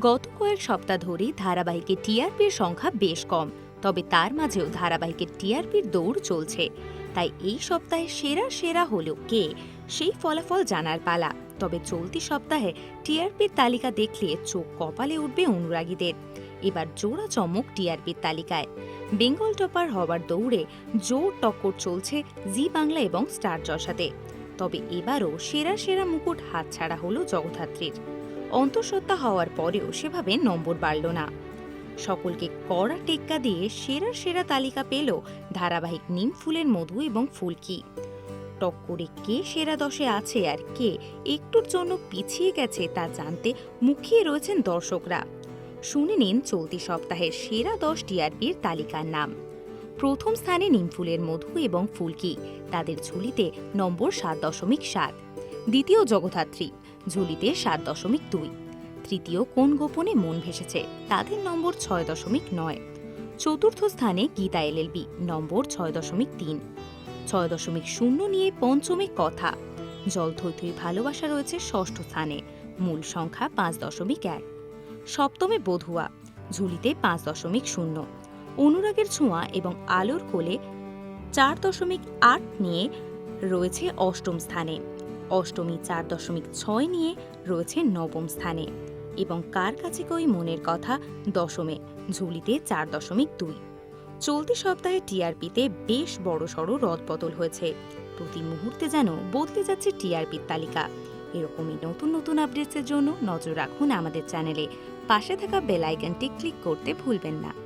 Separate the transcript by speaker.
Speaker 1: গত কয়েক সপ্তাহ ধরেই ধারাবাহিকে টিআরপির সংখ্যা বেশ কম, তবে তার মাঝেও ধারাবাহিকের টিআরপির দৌড় চলছে। তাই এই সপ্তাহে সেরা সেরা হলো কে, সেই ফলাফল জানার পালা। তবে চলতি সপ্তাহে টিআরপির তালিকা দেখলে চোখ কপালে উঠবে অনুরাগীদের। এবার জোড়া চমক টিআরপির তালিকায়। বেঙ্গল টপার হওয়ার দৌড়ে জোর টক্কর চলছে জি বাংলা এবং স্টার জশাতে তবে এবারও সেরা সেরা মুকুট হাতছাড়া হলো জগধাত্রীর অন্তঃসত্ত্বা হওয়ার পরেও সেভাবে নম্বর বাড়ল না। সকলকে কড়া টেক্কা দিয়ে সেরা সেরা তালিকা পেল ধারাবাহিক নিম ফুলের মধু এবং ফুলকি। টক্করে কে সেরা দশে আছে আর কে একটুর জন্য পিছিয়ে গেছে তা জানতে মুখিয়ে রয়েছেন দর্শকরা। শুনে নিন চলতি সপ্তাহের সেরা দশ টিআরপির তালিকার নাম। প্রথম স্থানে নিমফুলের মধু এবং ফুলকি, তাদের ঝুলিতে নম্বর সাত দশমিক সাত। দ্বিতীয় জগধাত্রী ঝুলিতে সাত দশমিক দুই। তৃতীয় কোন গোপনে মন ভেসেছে? তাদের নম্বর ছয় দশমিক নয়। চতুর্থ স্থানে গীতা এলএলবি নম্বর ছয় দশমিক তিন। ছয় দশমিক শূন্য নিয়ে পঞ্চমে কথা। জল থই ভালোবাসা রয়েছে ষষ্ঠ স্থানে, মূল সংখ্যা পাঁচ দশমিক এক। সপ্তমে বধুয়া, ঝুলিতে পাঁচ দশমিক শূন্য। অনুরাগের ছোঁয়া এবং আলোর কোলে চার দশমিক আট নিয়ে রয়েছে অষ্টম স্থানে। অষ্টমী চার দশমিক ছয় নিয়ে রয়েছে নবম স্থানে। এবং কার কাছে কই মনের কথা? দশমে, ঝুলিতে চার দশমিক দুই। চলতি সপ্তাহে টিআরপিতে বেশ বড়সড় রদবদল হয়েছে। প্রতি মুহূর্তে যেন বদলে যাচ্ছে টিআরপির তালিকা। এরকমই নতুন নতুন আপডেটসের জন্য নজর রাখুন আমাদের চ্যানেলে। পাশে থাকা বেল আইকনটি ক্লিক করতে ভুলবেন না।